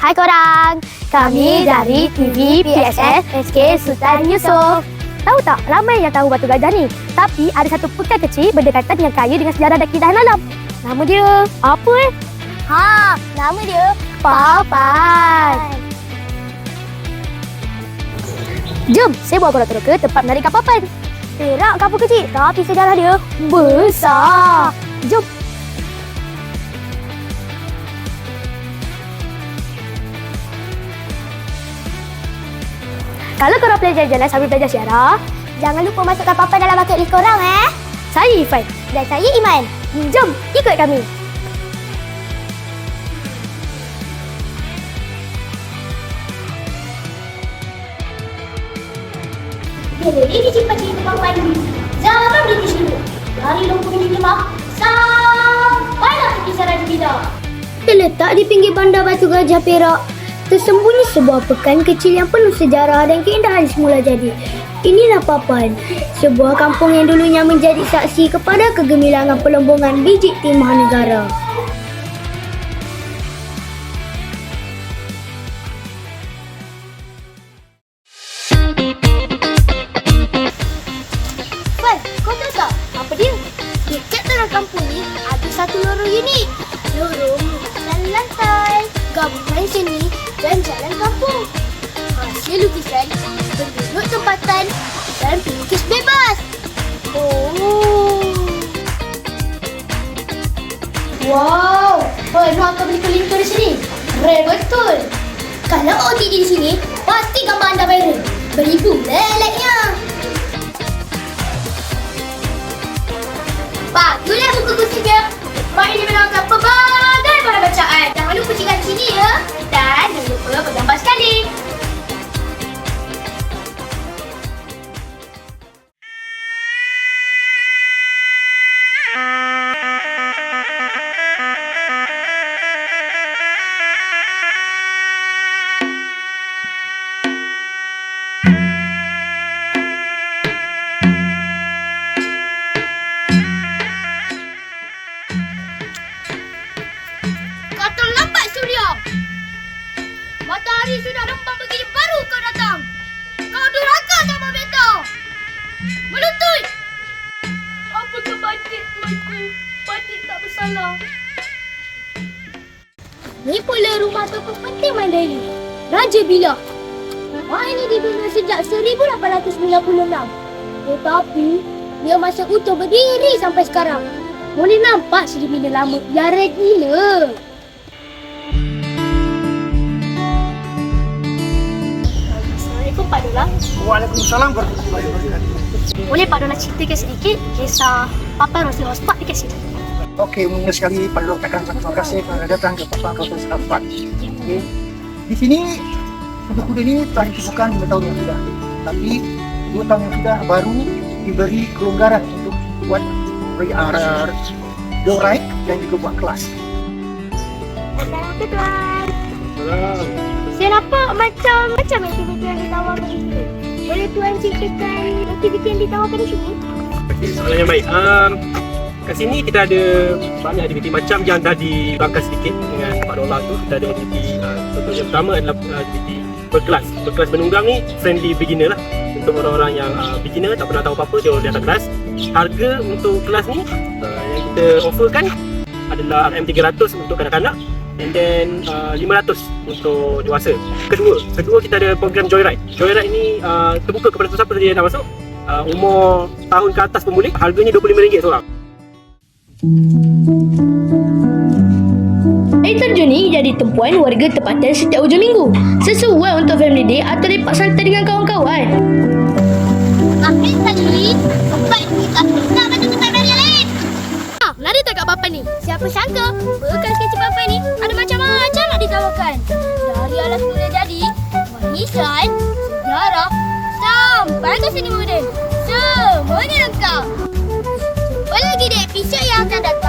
Hai korang. Kami dari TV PSS SK Sultan Yusof. Tahu tak, ramai yang tahu Batu Gajah ni. Tapi ada satu pekan kecil berdekatan yang kaya dengan sejarah dan keindahan alam. Nama dia apa eh? Ha, nama dia Papan. Jom, saya bawa korang terus ke tempat menarik kapal papan. Perak kapal kecil, tapi sejarah dia besar. Jom. Kalau korang belajar jalan sambil belajar sejarah, jangan lupa masukkan papan dalam bucket list korang eh. Saya Ifan. Dan saya Iman. Jom, ikut kami. Bila dia disimpan cerita papan ini, zaman British dulu. Dari lumpur di Lemah, sampailah ke kisaran Bidang. terletak di pinggir bandar Batu Gajah Perak. Tersembunyi sebuah pekan kecil yang penuh sejarah dan keindahan semula jadi. Inilah Papan, sebuah kampung yang dulunya menjadi saksi kepada kegemilangan pelombongan biji timah negara. Lorong unik. Lorong dan lantai, gabungan seni Wow, penuh apa berlimpah-limpah di sini. Keren betul. Kalau OTD di sini, pasti gambar anda viral. Beribu like-nya. Baguslah buku kusinya. Mak ini menerangkan pelbagai barang bacaan. Jangan lupa tinggal di sini ya. Dan jangan lupa bergambar sekali. Kau terlambat Surya. Matahari sudah rembang begini baru kau datang. Kau durhaka sama beta. Melutut. Apa kebatik tuanku? Batik tak bersalah. Ni pula rumah tokoh penting Mandali. Raja Bila. Rumah ini dibina sejak 1896. Tetapi, dia masih utuh berdiri sampai sekarang. Boleh nampak sedemikian lama. Yara gila. Pak Dola. Waalaikumsalam warahmatullahi wabarakatuh. Boleh Pak Dola ceritakan sedikit kisah Papa Rosli Hotspot dekat sini? Okey, mula sekali Pak Dok akan terima kasih kerana datang ke Papa Kawasan Selamat. Okey. Di sini kuda-kuda ini telah ditemukan lima tahun yang sudah. Tapi dua tahun yang sudah baru diberi kelonggaran untuk buat RR, go ride dan juga buat kelas. Assalamualaikum Tuan. Saya nampak macam macam aktiviti Tuan ceritakan aktiviti yang ditawarkan di sini? Okey, soalan yang baik. Um, kat sini kita ada banyak aktiviti macam yang dah dibangkas sedikit dengan Pak Dola tu. Kita ada aktiviti, uh, yang pertama adalah uh, aktiviti berkelas. Berkelas menunggang ni friendly beginner lah. Untuk orang-orang yang uh, beginner, tak pernah tahu apa-apa, dia orang datang kelas. Harga untuk kelas ni uh, yang kita offerkan adalah RM300 untuk kanak-kanak and then uh, 500 untuk dewasa. Kedua, kedua kita ada program Joyride. Joyride ini uh, terbuka kepada siapa saja yang nak masuk. Uh, umur tahun ke atas pun boleh. Harganya RM25 seorang. Air terjun ni jadi tempuan warga tempatan setiap hujung minggu. Sesuai untuk family day atau lepak santai dengan kawan-kawan. Akhir sekali, empat kita nak bantu tempat yang lain. Ah, lari tak kat papan ni? Siapa sangka, bekas kecil manisan, sejarah, sampai ke seni moden. Semuanya lengkap. Jumpa lagi di episod yang akan datang.